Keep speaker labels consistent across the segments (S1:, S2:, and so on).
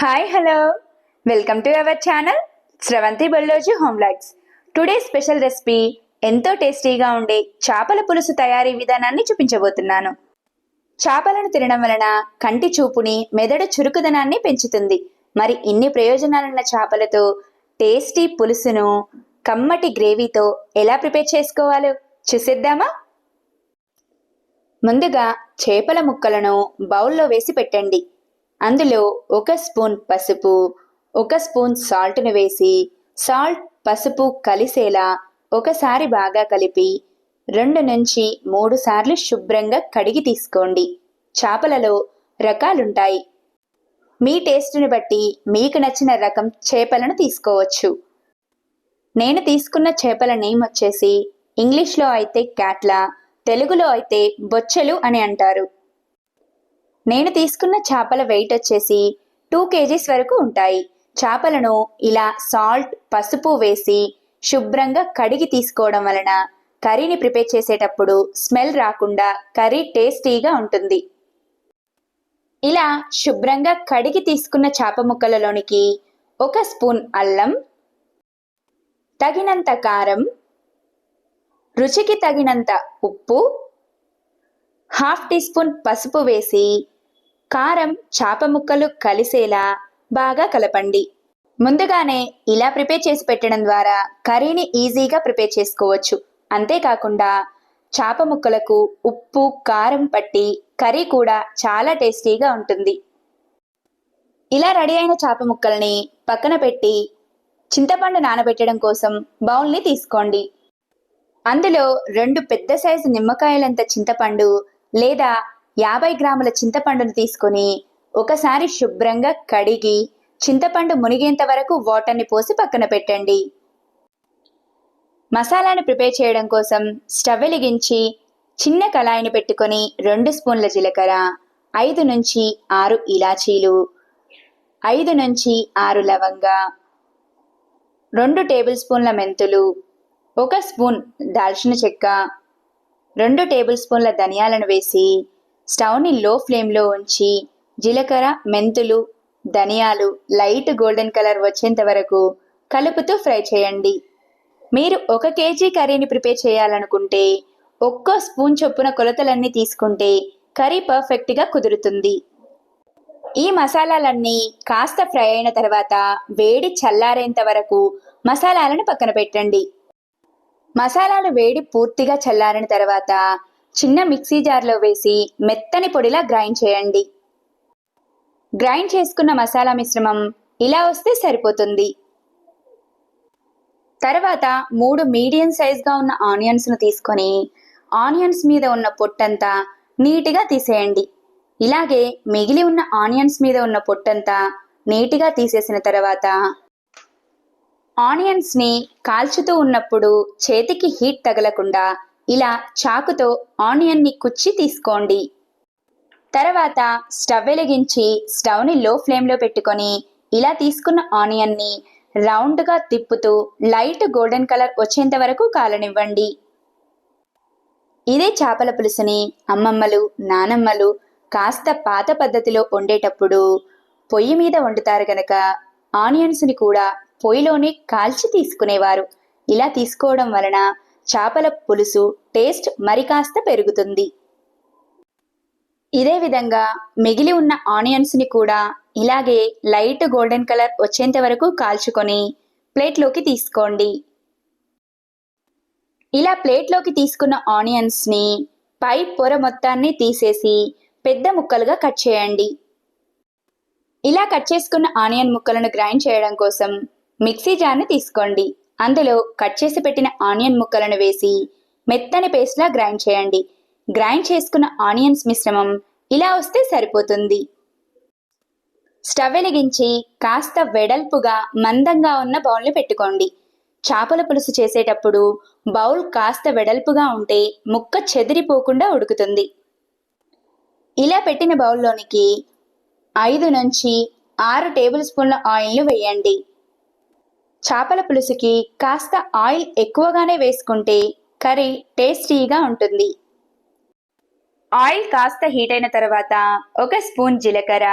S1: Hi hello welcome to our channel Sravanthi Balloji home vlogs today special recipe ఎంతో టేస్టీగా ఉండే చేపల పులుసు తయారీ విధానాన్ని చూపించబోతున్నాను. చేపలను తినడం వలన కంటి చూపుని మెదడు చురుకుదనాన్ని పెంచుతుంది. మరి ఇన్ని ప్రయోజనాలున్న చేపలతో టేస్టీ పులుసును కమ్మటి గ్రేవీతో ఎలా ప్రిపేర్ చేసుకోవాలో చూసేద్దామా? ముందుగా చేపల ముక్కలను బౌల్లో వేసి పెట్టండి. అందులో ఒక స్పూన్ పసుపు ఒక స్పూన్ సాల్ట్ను వేసి సాల్ట్ పసుపు కలిసేలా ఒకసారి బాగా కలిపి రెండు నుంచి మూడు సార్లు శుభ్రంగా కడిగి తీసుకోండి. చేపలలో రకాలుంటాయి. మీ టేస్ట్ని బట్టి మీకు నచ్చిన రకం చేపలను తీసుకోవచ్చు. నేను తీసుకున్న చేపల నేమ్ వచ్చేసి ఇంగ్లీష్లో అయితే క్యాట్లా తెలుగులో అయితే బొచ్చెలు అని అంటారు. నేను తీసుకున్న చేపల వెయిట్ వచ్చేసి టూ కేజీస్ వరకు ఉంటాయి. చేపలను ఇలా సాల్ట్ పసుపు వేసి శుభ్రంగా కడిగి తీసుకోవడం వలన కర్రీని ప్రిపేర్ చేసేటప్పుడు స్మెల్ రాకుండా కర్రీ టేస్టీగా ఉంటుంది. ఇలా శుభ్రంగా కడిగి తీసుకున్న చేప ముక్కలలోనికి ఒక స్పూన్ అల్లం తగినంత కారం రుచికి తగినంత ఉప్పు హాఫ్ టీ స్పూన్ పసుపు వేసి కారం చాప ముక్కలు కలిసేలా బాగా కలపండి. ముందుగానే ఇలా ప్రిపేర్ చేసి పెట్టడం ద్వారా కర్రీని ఈజీగా ప్రిపేర్ చేసుకోవచ్చు. అంతేకాకుండా చాప ముక్కలకు ఉప్పు కారం పట్టి కర్రీ కూడా చాలా టేస్టీగా ఉంటుంది. ఇలా రెడీ అయిన చాప ముక్కల్ని పక్కన పెట్టి చింతపండు నానబెట్టడం కోసం బౌల్ని తీసుకోండి. అందులో రెండు పెద్ద సైజు నిమ్మకాయలంత చింతపండు లేదా యాభై గ్రాముల చింతపండును తీసుకొని ఒకసారి శుభ్రంగా కడిగి చింతపండు మునిగేంత వరకు వాటర్ని పోసి పక్కన పెట్టండి. మసాలాను ప్రిపేర్ చేయడం కోసం స్టవ్ వెలిగించి చిన్న కళాయిని పెట్టుకొని రెండు స్పూన్ల జీలకర్ర ఐదు నుంచి ఆరు ఇలాచీలు ఐదు నుంచి ఆరు లవంగా రెండు టేబుల్ స్పూన్ల మెంతులు ఒక స్పూన్ దాల్చిన చెక్క రెండు టేబుల్ స్పూన్ల ధనియాలను వేసి స్టవ్ని లో ఫ్లేమ్లో ఉంచి జీలకర్ర మెంతులు ధనియాలు లైట్ గోల్డెన్ కలర్ వచ్చేంత వరకు కలుపుతూ ఫ్రై చేయండి. మీరు ఒక కేజీ కర్రీని ప్రిపేర్ చేయాలనుకుంటే ఒక్కో స్పూన్ చొప్పున కొలతలన్నీ తీసుకుంటే కర్రీ పర్ఫెక్ట్గా కుదురుతుంది. ఈ మసాలాలన్నీ కాస్త ఫ్రై అయిన తర్వాత వేడి చల్లారేంత వరకు మసాలాలను పక్కన పెట్టండి. మసాలాలు వేడి పూర్తిగా చల్లారిన తర్వాత చిన్న మిక్సీ జార్లో వేసి మెత్తని పొడిలా గ్రైండ్ చేయండి. గ్రైండ్ చేసుకున్న మసాలా మిశ్రమం ఇలా వస్తే సరిపోతుంది. తర్వాత మూడు మీడియం సైజ్గా ఉన్న ఆనియన్స్ను తీసుకొని ఆనియన్స్ మీద ఉన్న పొట్టంతా నీట్గా తీసేయండి. ఇలాగే మిగిలి ఉన్న ఆనియన్స్ మీద ఉన్న పొట్టంతా నీట్గా తీసేసిన తర్వాత ఆనియన్స్ని కాల్చుతూ ఉన్నప్పుడు చేతికి హీట్ తగలకుండా ఇలా చాకుతో ఆనియన్ని కుచ్చి తీసుకోండి. తర్వాత స్టవ్ వెలిగించి స్టవ్ని లో ఫ్లేమ్లో పెట్టుకొని ఇలా తీసుకున్న ఆనియన్ని రౌండ్గా తిప్పుతూ లైట్ గోల్డెన్ కలర్ వచ్చేంత వరకు కాలనివ్వండి. ఇదే చేపల పులుసుని అమ్మమ్మలు నానమ్మలు కాస్త పాత పద్ధతిలో వండేటప్పుడు పొయ్యి మీద వండుతారు గనక ఆనియన్స్ని కూడా పొయ్యిలోనే కాల్చి తీసుకునేవారు. ఇలా తీసుకోవడం వలన చేపల పులుసు టేస్ట్ మరికాస్త పెరుగుతుంది. ఇదే విధంగా మిగిలి ఉన్న ఆనియన్స్ని కూడా ఇలాగే లైట్ గోల్డెన్ కలర్ వచ్చేంత వరకు కాల్చుకొని ప్లేట్లోకి తీసుకోండి. ఇలా ప్లేట్లోకి తీసుకున్న ఆనియన్స్ని పై పొర మొత్తాన్ని తీసేసి పెద్ద ముక్కలుగా కట్ చేయండి. ఇలా కట్ చేసుకున్న ఆనియన్ ముక్కలను గ్రైండ్ చేయడం కోసం మిక్సీ జార్ని తీసుకోండి. అందులో కట్ చేసి పెట్టిన ఆనియన్ ముక్కలను వేసి మెత్తని పేస్ట్లా గ్రైండ్ చేయండి. గ్రైండ్ చేసుకున్న ఆనియన్స్ మిశ్రమం ఇలా వస్తే సరిపోతుంది. స్టవ్ వెలిగించి కాస్త వెడల్పుగా మందంగా ఉన్న బౌల్ని పెట్టుకోండి. చేపల పులుసు చేసేటప్పుడు బౌల్ కాస్త వెడల్పుగా ఉంటే ముక్క చెదిరిపోకుండా ఉడుకుతుంది. ఇలా పెట్టిన బౌల్లోనికి ఐదు నుంచి ఆరు టేబుల్ స్పూన్ల ఆయిల్ను వేయండి. చేపల పులుసుకి కాస్త ఆయిల్ ఎక్కువగానే వేసుకుంటే కర్రీ టేస్టీగా ఉంటుంది. ఆయిల్ కాస్త హీట్ అయిన తర్వాత ఒక స్పూన్ జీలకర్ర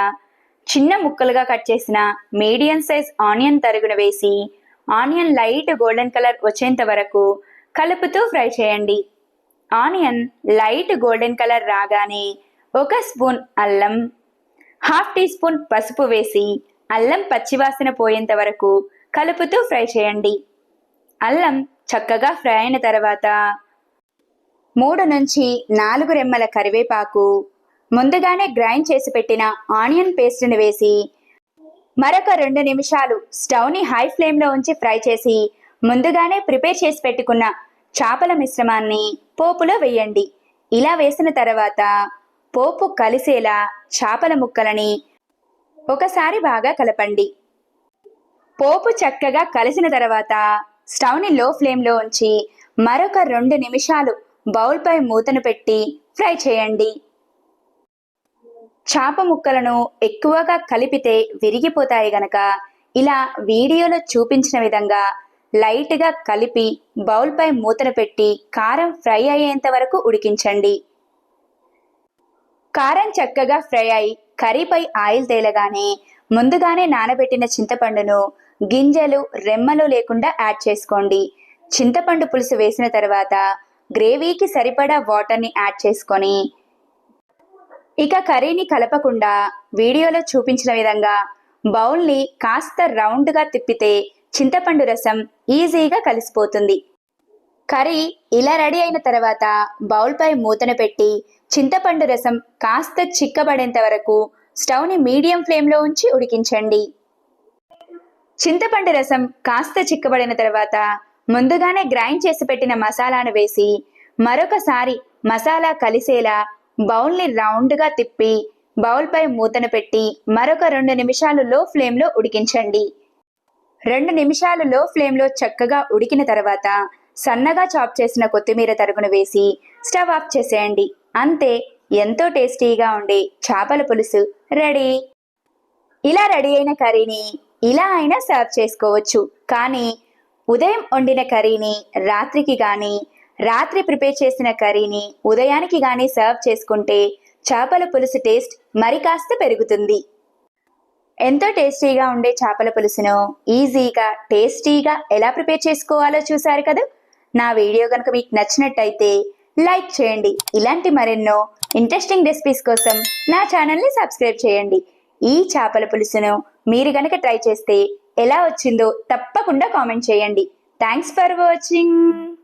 S1: చిన్న ముక్కలుగా కట్ చేసిన మీడియం సైజ్ ఆనియన్ తరుగున వేసి ఆనియన్ లైట్ గోల్డెన్ కలర్ వచ్చేంత వరకు కలుపుతూ ఫ్రై చేయండి. ఆనియన్ లైట్ గోల్డెన్ కలర్ రాగానే ఒక స్పూన్ అల్లం హాఫ్ టీ స్పూన్ పసుపు వేసి అల్లం పచ్చివాసన పోయేంత వరకు కలుపుతూ ఫ్రై చేయండి. అల్లం చక్కగా ఫ్రై అయిన తర్వాత మూడు నుంచి నాలుగు రెమ్మల కరివేపాకు ముందుగానే గ్రైండ్ చేసి పెట్టిన ఆనియన్ పేస్ట్ని వేసి మరొక రెండు నిమిషాలు స్టవ్ని హై ఫ్లేమ్లో ఉంచి ఫ్రై చేసి ముందుగానే ప్రిపేర్ చేసి పెట్టుకున్న చేపల మిశ్రమాన్ని పోపులో వేయండి. ఇలా వేసిన తర్వాత పోపు కలిసేలా చేపల ముక్కలని ఒకసారి బాగా కలపండి. పోపు చక్కగా కలిసిన తర్వాత స్టవ్ని లో ఫ్లేమ్లో ఉంచి మరొక రెండు నిమిషాలు బౌల్పై మూతను పెట్టి ఫ్రై చేయండి. చాప ముక్కలను ఎక్కువగా కలిపితే విరిగిపోతాయి గనక ఇలా వీడియోలో చూపించిన విధంగా లైట్గా కలిపి బౌల్పై మూతను పెట్టి కారం ఫ్రై అయ్యేంత వరకు ఉడికించండి. కారం చక్కగా ఫ్రై అయి కర్రీపై ఆయిల్ తేలగానే ముందుగానే నానబెట్టిన చింతపండును గింజలు రెమ్మలు లేకుండా యాడ్ చేసుకోండి. చింతపండు పులుసు వేసిన తర్వాత గ్రేవీకి సరిపడా వాటర్ని యాడ్ చేసుకొని ఇక కర్రీని కలపకుండా వీడియోలో చూపించిన విధంగా బౌల్ని కాస్త రౌండ్గా తిప్పితే చింతపండు రసం ఈజీగా కలిసిపోతుంది. కర్రీ ఇలా రెడీ అయిన తర్వాత బౌల్పై మూతను పెట్టి చింతపండు రసం కాస్త చిక్కబడేంత వరకు స్టవ్ని మీడియం ఫ్లేమ్లో ఉంచి ఉడికించండి. చింతపండు రసం కాస్త చిక్కబడిన తర్వాత ముందుగానే గ్రైండ్ చేసి పెట్టిన మసాలాను వేసి మరొకసారి మసాలా కలిసేలా బౌల్ని రౌండ్గా తిప్పి బౌల్పై మూతను పెట్టి మరొక రెండు నిమిషాలు లో ఫ్లేమ్లో ఉడికించండి. రెండు నిమిషాలు లో ఫ్లేమ్లో చక్కగా ఉడికిన తర్వాత సన్నగా చాప్ చేసిన కొత్తిమీర తరుగును వేసి స్టవ్ ఆఫ్ చేసేయండి. అంతే ఎంతో టేస్టీగా ఉండే చేపల పులుసు రెడీ. ఇలా రెడీ అయిన కర్రీని ఇలా అయినా సర్వ్ చేసుకోవచ్చు. కానీ ఉదయం వండిన కర్రీని రాత్రికి కానీ రాత్రి ప్రిపేర్ చేసిన కర్రీని ఉదయానికి కానీ సర్వ్ చేసుకుంటే చేపల పులుసు టేస్ట్ మరి కాస్త పెరుగుతుంది. ఎంతో టేస్టీగా ఉండే చేపల పులుసును ఈజీగా టేస్టీగా ఎలా ప్రిపేర్ చేసుకోవాలో చూసారు కదా? నా వీడియో కనుక మీకు నచ్చినట్టయితే లైక్ చేయండి. ఇలాంటి మరెన్నో ఇంట్రెస్టింగ్ రెసిపీస్ కోసం నా ఛానల్ని సబ్స్క్రైబ్ చేయండి. ఈ చేపల పులుసును మీరు గనక ట్రై చేస్తే ఎలా వచ్చిందో తప్పకుండా కామెంట్ చేయండి. Thanks for watching